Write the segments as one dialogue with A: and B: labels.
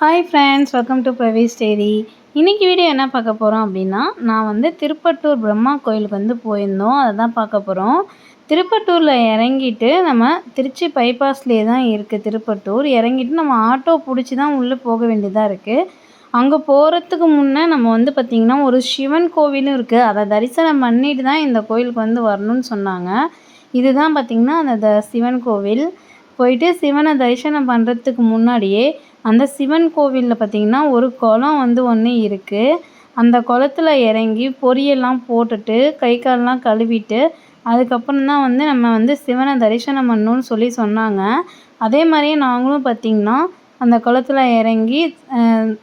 A: Hi friends welcome to Pravesh diary இன்றைக்கி video என்ன பார்க்க போகிறோம் அப்படின்னா நான் வந்து திருப்பட்டூர் பிரம்மா கோயிலுக்கு வந்து போயிருந்தோம். அதை தான் பார்க்க போகிறோம் திருப்பட்டூரில் இறங்கிட்டு நம்ம திருச்சி பைபாஸ்லேயே தான் இருக்குது திருப்பட்டூர் இறங்கிட்டு நம்ம ஆட்டோ பிடிச்சி தான் உள்ளே போக வேண்டியதாக இருக்குது அங்கே போகிறதுக்கு முன்னே நம்ம வந்து பார்த்திங்கன்னா ஒரு சிவன் கோவிலும் இருக்குது அதை தரிசனம் பண்ணிட்டு தான் இந்த கோயிலுக்கு வந்து வரணும்னு சொன்னாங்க. இதுதான் பார்த்திங்கன்னா அந்த த சிவன் கோவில். போயிட்டு சிவனை தரிசனம் பண்ணுறதுக்கு முன்னாடியே அந்த சிவன் கோவிலில் பார்த்திங்கன்னா ஒரு குளம் வந்து ஒன்று இருக்குது அந்த குளத்துல இறங்கி பொரியெல்லாம் போட்டுட்டு கை கால்லாம் கழுவிட்டு அதுக்கப்புறம் தான் வந்து நம்ம வந்து சிவனை தரிசனம் பண்ணணும்னு சொல்லி சொன்னாங்க. அதே மாதிரியே நாங்களும் பார்த்திங்கன்னா அந்த குளத்துல இறங்கி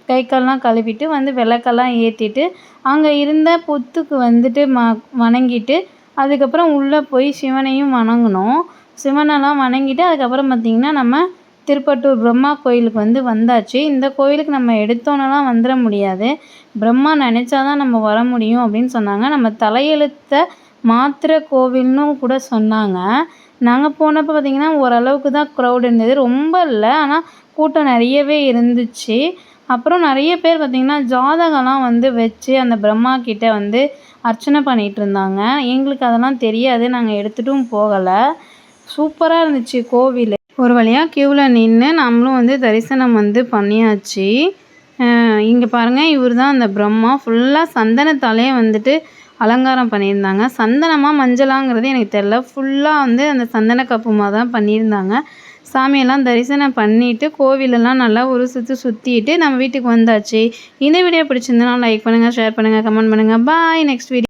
A: கை கால்லாம் கழுவிட்டு வந்து விளக்கெல்லாம் ஏற்றிட்டு அங்கே இருந்த புத்துக்கு வந்துட்டு ம வணங்கிட்டு அதுக்கப்புறம் உள்ளே போய் சிவனையும் வணங்கினோம். சிவனெல்லாம் வணங்கிட்டு அதுக்கப்புறம் பார்த்திங்கன்னா நம்ம திருப்பட்டூர் பிரம்மா கோயிலுக்கு வந்து வந்தாச்சு. இந்த கோயிலுக்கு நம்ம எடுத்தோன்னெலாம் வந்துட முடியாது. பிரம்மா நினச்சா தான் நம்ம வர முடியும் அப்படின்னு சொன்னாங்க. நம்ம தலையெழுத்தை மாத்திர கோவில்னும் கூட சொன்னாங்க. நாங்கள் போனப்போ பார்த்திங்கன்னா ஓரளவுக்கு தான் க்ரௌட் இருந்தது. ரொம்ப இல்லை. ஆனால் கூட்டம் நிறையவே இருந்துச்சு. அப்புறம் நிறைய பேர் பார்த்திங்கன்னா ஜாதகம்லாம் வந்து வச்சு அந்த பிரம்மா கிட்டே வந்து அர்ச்சனை பண்ணிகிட்டு இருந்தாங்க. எங்களுக்கு அதெல்லாம் தெரியாது. நாங்கள் எடுத்துகிட்டும் போகலை. சூப்பராக இருந்துச்சு கோவில். ஒரு வழியாக க்யூவில் நின்று நம்மளும் வந்து தரிசனம் வந்து பண்ணியாச்சு. இங்கே பாருங்கள் இவர் தான் அந்த பிரம்மா. ஃபுல்லாக சந்தனத்தாலே வந்துட்டு அலங்காரம் பண்ணியிருந்தாங்க. சந்தனமாக மஞ்சளாங்கிறது எனக்கு தெரில ஃபுல்லாக வந்து அந்த சந்தன கப்புமாக தான் பண்ணியிருந்தாங்க. சாமியெல்லாம் தரிசனம் பண்ணிவிட்டு கோவிலெல்லாம் நல்லா ஒரு சுற்றி சுற்றிட்டு நம்ம வீட்டுக்கு வந்தாச்சு. இந்த வீடியோ பிடிச்சிருந்தனா லைக் பண்ணுங்கள் ஷேர் பண்ணுங்கள் கமெண்ட் பண்ணுங்கள் பாய் நெக்ஸ்ட் வீடியோ